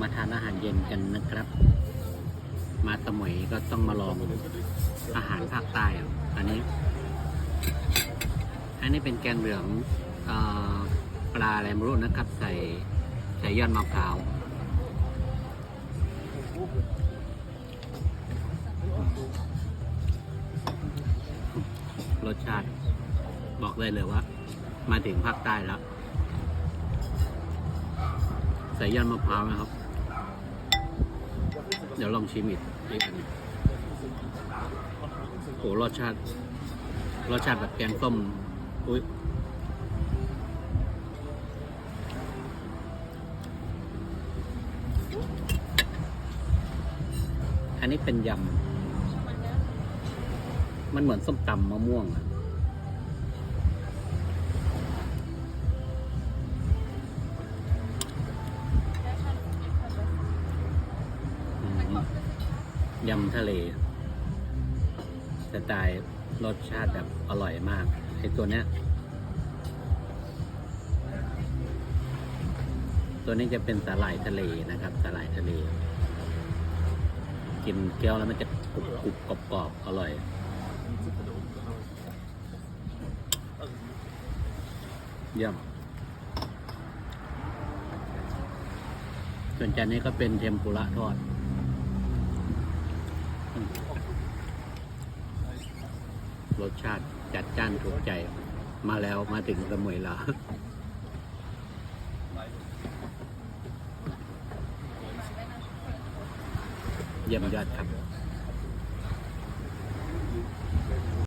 มาทานอาหารเย็นกันนะครับ มาสมยก็ต้องมาลองอาหารภาคใต้อันนี้ อันนี้เป็นแกงเหลืองอปลาอะไรไม่รู้นะครับ ใส่ใส่ยอดมะพร้าวรสชาติบอกเลยเลยว่า มาถึงภาคใต้แล้ว ใส่ยอดมะพร้าวนะครับ เดี๋ยวลองชิมอีกอีกอันโอ้รสชาติ รสชาติแบบแกงส้ม อุ้ยอันนี้เป็นยำ มันเหมือนส้มตำมะม่วงอะ ยำทะเล สไตล์รสชาติแบบอร่อยมากไอตัวเนี้ย ตัวนี้จะเป็นสาหร่ายทะเลนะครับสาหร่ายทะเล กินเคี้ยวแล้วมันจะกรุบกรุบกรอบกรอบอร่อย เยี่ยมส่วนจานนี้ก็เป็นเทมปุระทอด รสชาติจัดจ้านถูกใจมาแล้วมาถึงสมุยแล้วเยี่ยมยอดครับ